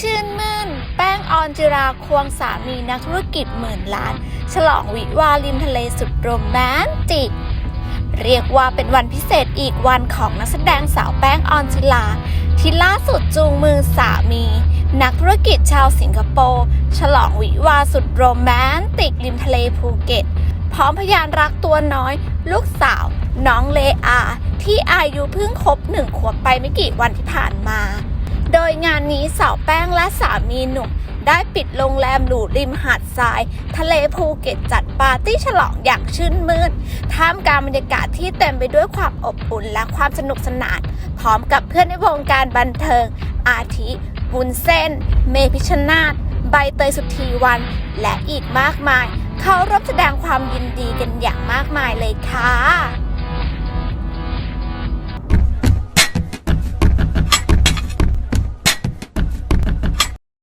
ชื่นมื่น แป้งออนจิราควงสามีนักธุรกิจหมื่นล้าน ฉลองวิวาริมทะเลสุดโรแมนติก เรียกว่าเป็นวันพิเศษอีกวันของนักแสดงสาวแป้งออนจิลา ที่ล่าสุดจูงมือสามี นักธุรกิจชาวสิงคโปร์ฉลองวิวาสุดโรแมนติกริมทะเลภูเก็ต พร้อมพยานรักตัวน้อย ลูกสาว น้องเลอา ที่อายุเพิ่งครบหนึ่งขวบไปไม่กี่วันที่ผ่านมา ยงานนี้สาวแป้งและสามีหนุ่ม ได้ปิดโรงแรมหรูริมหาดทราย ทะเลภูเก็ตจัดปาร์ตี้ฉลองอย่างชื่นมื่นท่ามกลางบรรยากาศที่เต็มไปด้วยความอบอุ่นและความสนุกสนาน พร้อมกับเพื่อนในวงการบันเทิง อาทิบุญเส้น เมพิชนาธใบเตยสุธีวัน และอีกมากมาย เขาร่วมแสดงความยินดีกันอย่างมากมายเลยค่ะ